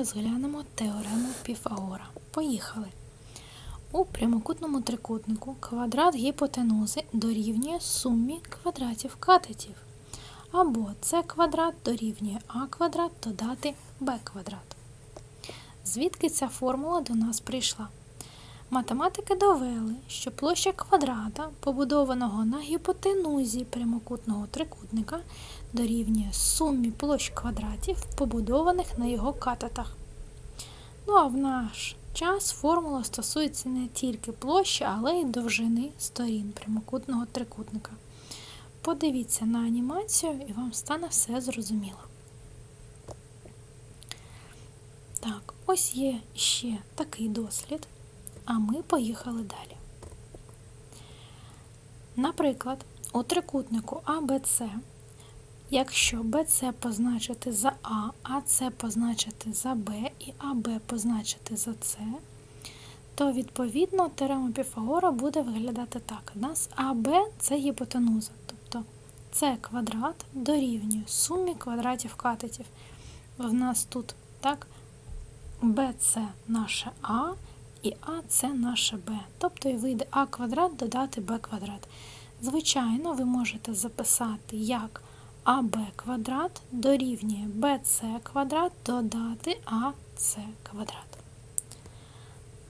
Розглянемо теорему Піфагора. Поїхали. У прямокутному трикутнику квадрат гіпотенузи дорівнює сумі квадратів катетів. Або С квадрат дорівнює А квадрат додати Б квадрат. Звідки ця формула до нас прийшла? Математики довели, що площа квадрата, побудованого на гіпотенузі прямокутного трикутника, дорівнює сумі площ квадратів, побудованих на його катетах. Ну а в наш час формула стосується не тільки площі, але й довжини сторін прямокутного трикутника. Подивіться на анімацію і вам стане все зрозуміло. Так, ось є ще такий дослід, а ми поїхали далі. Наприклад, у трикутнику АБЦ, якщо BC позначити за А, а С позначити за Б і АБ позначити за С, то відповідно теорема Піфагора буде виглядати так. У нас АБ це гіпотенуза, тобто С квадрат дорівнює сумі квадратів катетів. В нас тут так, БЦ наше А і А це наше Б. Тобто і вийде А квадрат додати Б квадрат. Звичайно, ви можете записати як АБ квадрат дорівнює БЦ квадрат додати АС квадрат.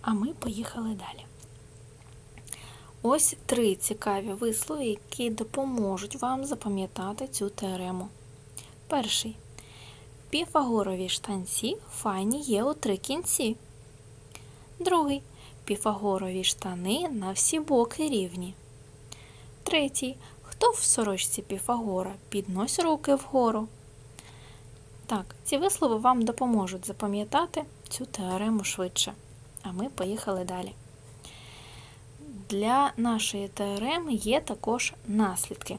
А ми поїхали далі. Ось три цікаві вислови, які допоможуть вам запам'ятати цю теорему. Перший. Піфагорові штанці файні є у три кінці. Другий. Піфагорові штани на всі боки рівні. Третій. Хто в сорочці Піфагора? Піднось руки вгору. Так, ці вислови вам допоможуть запам'ятати цю теорему швидше. А ми поїхали далі. Для нашої теореми є також наслідки.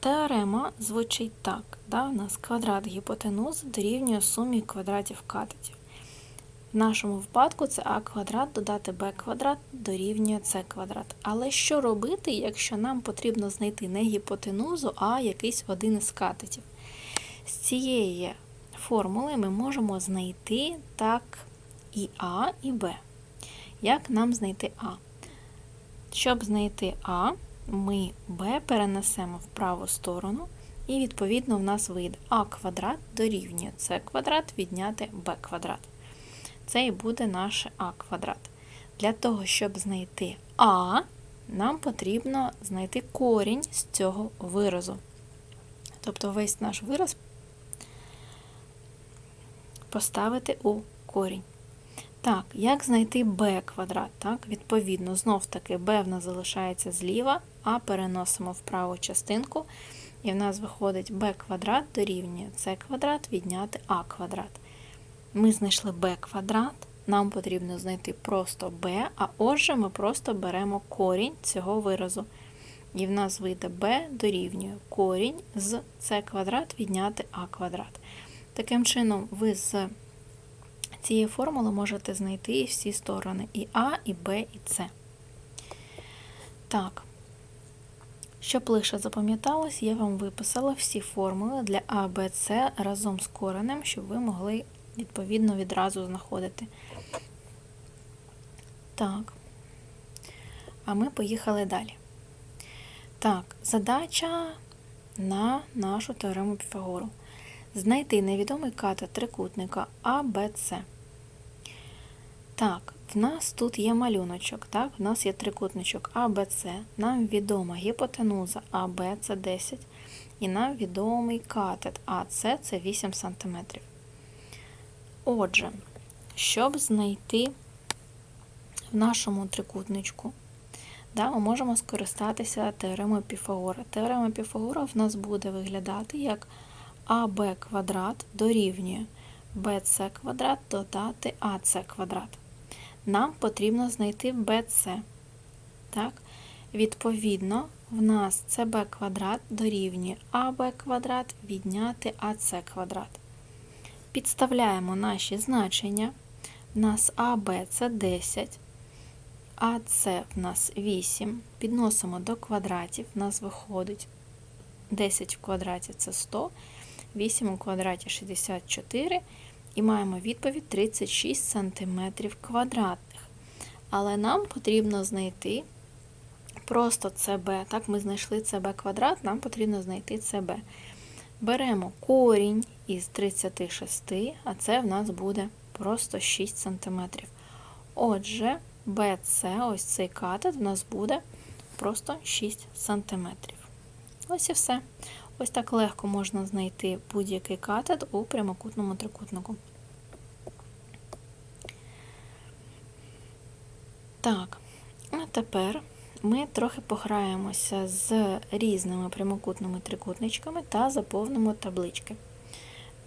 Теорема звучить так. Да? У нас квадрат гіпотенузи дорівнює сумі квадратів катетів. В нашому випадку це а квадрат додати b квадрат дорівнює c квадрат. Але що робити, якщо нам потрібно знайти не гіпотенузу, а якийсь один із катетів? З цієї формули ми можемо знайти так і А, і Б. Як нам знайти А? Щоб знайти А, ми b перенесемо в праву сторону, і, відповідно, в нас вийде а квадрат дорівнює c квадрат відняти b квадрат. Це і буде наше а квадрат. Для того, щоб знайти а, нам потрібно знайти корінь з цього виразу. Тобто весь наш вираз поставити у корінь. Так, як знайти b квадрат? Так, Відповідно, знов таки b в нас залишається зліва, а переносимо в праву частинку, і в нас виходить b квадрат дорівнює c квадрат відняти а квадрат. Ми знайшли b квадрат, нам потрібно знайти просто b, а отже, ми просто беремо корінь цього виразу. І в нас вийде b дорівнює корінь з c квадрат відняти а квадрат. Таким чином, ви з цієї формули можете знайти і всі сторони і А, і Б, і С. Так, щоб лише запам'яталось, я вам виписала всі формули для А, Б, С разом з коренем, щоб ви могли, відповідно, відразу знаходити. Так, а ми поїхали далі. Так, задача на нашу теорему Піфагору. Знайти невідомий катет трикутника А, Б, С. Так, в нас тут є малюночок, так? В нас є трикутничок А, Б. Нам відома гіпотенуза АБ це 10, і нам відомий катет АС це 8 см. Отже, щоб знайти в нашому трикутничку, да, ми можемо скористатися теоремою Піфагора. Теорема Піфагора в нас буде виглядати як АБ квадрат дорівнює BC квадрат додати АС квадрат. Нам потрібно знайти BC. Так? Відповідно, в нас CB квадрат дорівнює АБ квадрат відняти АС квадрат. Підставляємо наші значення. В нас АБ це 10, АС в нас 8. Підносимо до квадратів, в нас виходить 10 в квадраті це 100. 8 у квадраті 64 і маємо відповідь 36 см квадратних. Але нам потрібно знайти просто ЦБ. Так, ми знайшли ЦБ квадрат, нам потрібно знайти ЦБ. Беремо корінь із 36, а це в нас буде просто 6 см. Отже, BC, ось цей катет, в нас буде просто 6 см. Ось і все. Ось так легко можна знайти будь-який катет у прямокутному трикутнику. Так, а тепер ми трохи пограємося з різними прямокутними трикутничками та заповнимо таблички.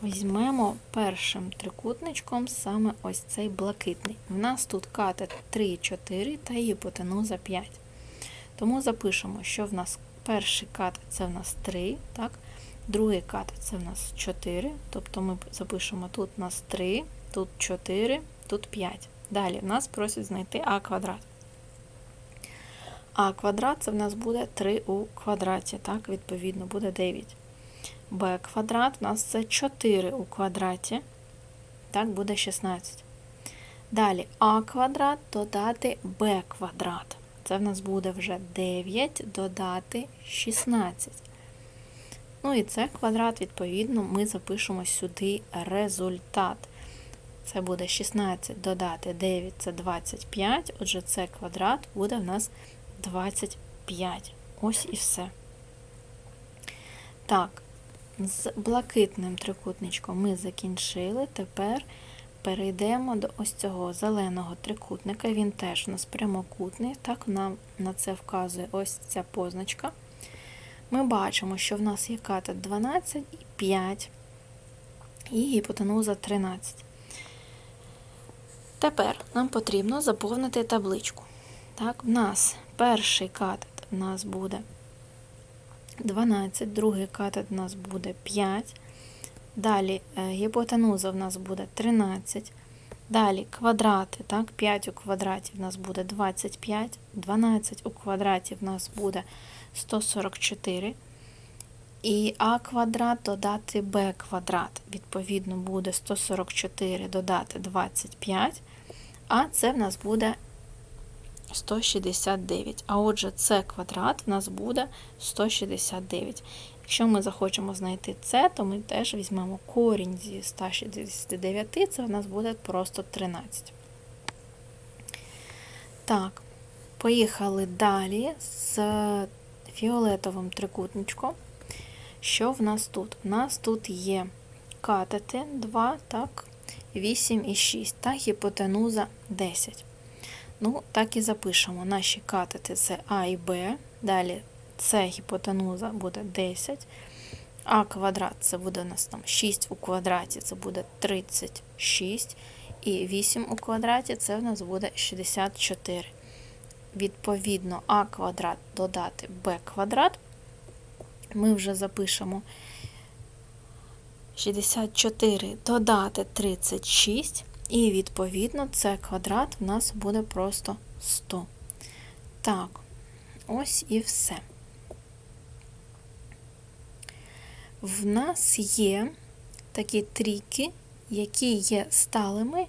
Візьмемо першим трикутничком саме ось цей блакитний. У нас тут катет 3, 4 та гіпотенуза 5. Тому запишемо, що в нас перший катет це в нас 3, так? другий катет це в нас 4, тобто ми запишемо тут у нас 3, тут 4, тут 5. Далі в нас просять знайти а квадрат. А квадрат це в нас буде 3 у квадраті, так, відповідно, буде 9. Б квадрат у нас це 4 у квадраті, так, буде 16. Далі а квадрат додати Б квадрат. Це в нас буде вже 9 додати 16. Ну і це квадрат, відповідно, ми запишемо сюди результат. Це буде 16 додати 9 це 25. Отже, це квадрат буде в нас 25. Ось і все. Так, з блакитним трикутничком ми закінчили. Тепер перейдемо до ось цього зеленого трикутника. Він теж у нас прямокутний. Так, нам на це вказує ось ця позначка. Ми бачимо, що в нас є катет 12 і 5, і гіпотенуза 13. Тепер нам потрібно заповнити табличку. Так, в нас перший катет у нас буде 12, другий катет у нас буде 5. Далі е, гіпотенуза в нас буде 13. Далі квадрати, так, 5 у квадраті в нас буде 25, 12 у квадраті в нас буде 144. І а квадрат додати b квадрат. Відповідно, буде 144 додати 25, а це в нас буде 169. А отже, це квадрат в нас буде 169. Якщо ми захочемо знайти це, то ми теж візьмемо корінь зі 169, це в нас буде просто 13. Так, поїхали далі з фіолетовим трикутничком. Що в нас тут? У нас тут є катети 2, так, 8 і 6 та гіпотенуза 10. Ну, так і запишемо. Наші катети це А і Б. Далі С гіпотенуза буде 10. А квадрат це буде у нас там 6 у квадраті, це буде 36. І 8 у квадраті це в нас буде 64. Відповідно, А квадрат додати Б квадрат. Ми вже запишемо 64 додати 36. І, відповідно, це квадрат в нас буде просто 100. Так, ось і все. В нас є такі трійки, які є сталими,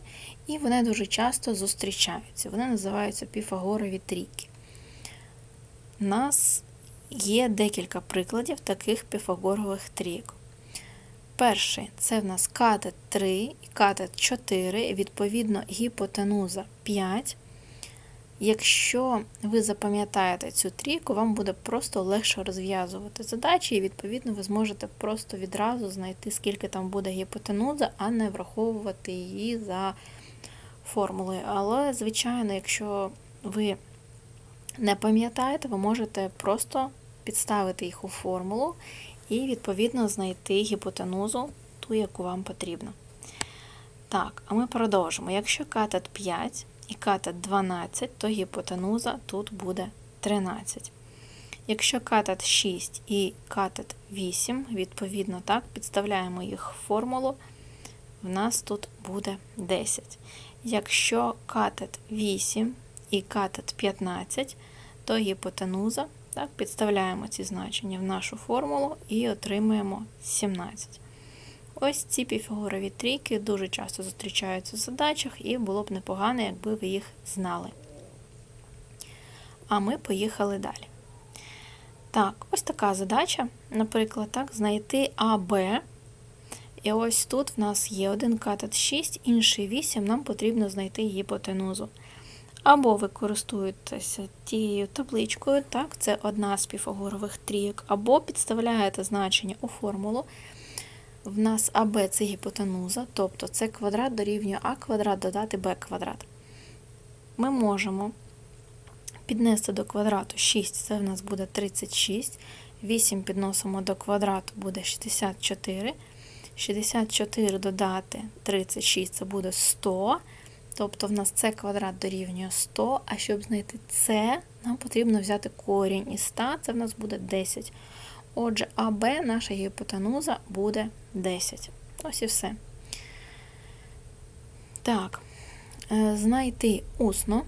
і вони дуже часто зустрічаються. Вони називаються піфагорові трійки. У нас є декілька прикладів таких піфагорових трійок. Перший це в нас катет 3 і катет 4, відповідно, гіпотенуза 5. Якщо ви запам'ятаєте цю трійку, вам буде просто легше розв'язувати задачі, і, відповідно, ви зможете просто відразу знайти, скільки там буде гіпотенуза, а не враховувати її за формулою. Але, звичайно, якщо ви не пам'ятаєте, ви можете просто підставити їх у формулу і, відповідно, знайти гіпотенузу, ту, яку вам потрібно. Так, а ми продовжимо. Якщо катет 5 і катет 12, то гіпотенуза тут буде 13. Якщо катет 6 і катет 8, відповідно, так, підставляємо їх в формулу, в нас тут буде 10. Якщо катет 8 і катет 15, то гіпотенуза так, Підставляємо ці значення в нашу формулу і отримуємо 17. Ось ці піфагорові трійки дуже часто зустрічаються в задачах, і було б непогано, якби ви їх знали. А ми поїхали далі. Так, ось така задача, наприклад, так, знайти АБ. І ось тут в нас є один катет 6, інший 8, нам потрібно знайти гіпотенузу. Або ви користуєтеся тією табличкою, так, це одна з піфагорових трійок, або підставляєте значення у формулу. В нас АБ це гіпотенуза, тобто це квадрат дорівнює А квадрат додати Б квадрат. Ми можемо піднести до квадрату 6, це в нас буде 36. 8 підносимо до квадрату буде 64. 64 додати 36 це буде 100. Тобто в нас це квадрат дорівнює 100, а щоб знайти це, нам потрібно взяти корінь із 100, це в нас буде 10. Отже, АБ, наша гіпотенуза, буде 10. Ось і все. Так, е, знайти усно.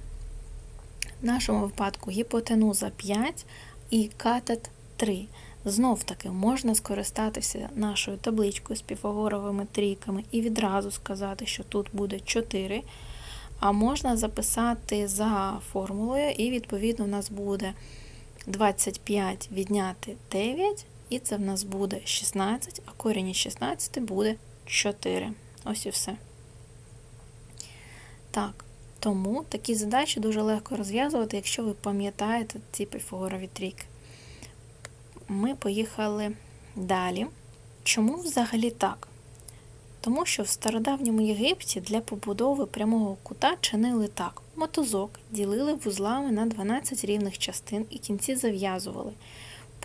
В нашому випадку гіпотенуза 5 і катет 3. Знов таки можна скористатися нашою табличкою з піфагоровими трійками і відразу сказати, що тут буде 4. А можна записати за формулою, і, відповідно, в нас буде 25 відняти 9, і це в нас буде 16, а корінь із 16 буде 4. Ось і все. Так, тому такі задачі дуже легко розв'язувати, якщо ви пам'ятаєте ці піфагорові трійки. Ми поїхали далі. Чому взагалі так? Тому що в стародавньому Єгипті для побудови прямого кута чинили так: мотузок ділили вузлами на 12 рівних частин і кінці зав'язували.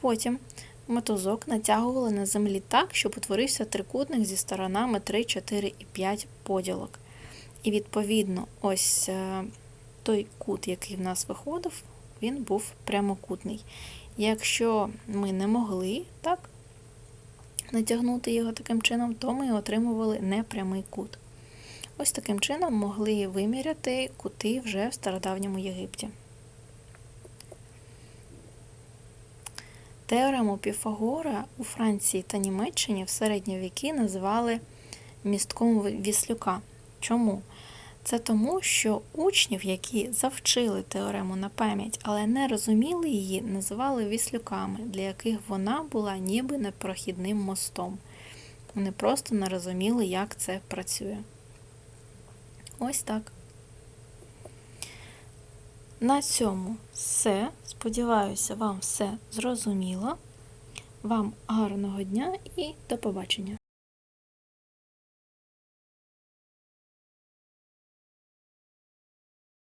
Потім мотузок натягували на землі так, щоб утворився трикутник зі сторонами 3, 4 і 5 поділок. І відповідно, ось е, той кут, який в нас виходив, він був прямокутний. Якщо ми не могли так, натягнути його таким чином, то ми отримували непрямий кут. Ось таким чином могли виміряти кути вже в стародавньому Єгипті. Теорему Піфагора у Франції та Німеччині в середні віки називали містком Віслюка. Чому? Це тому, що учнів, які завчили теорему на пам'ять, але не розуміли її, називали віслюками, для яких вона була ніби непрохідним мостом. Вони просто не розуміли, як це працює. Ось так. На цьому все. Сподіваюся, вам все зрозуміло. Вам гарного дня і до побачення!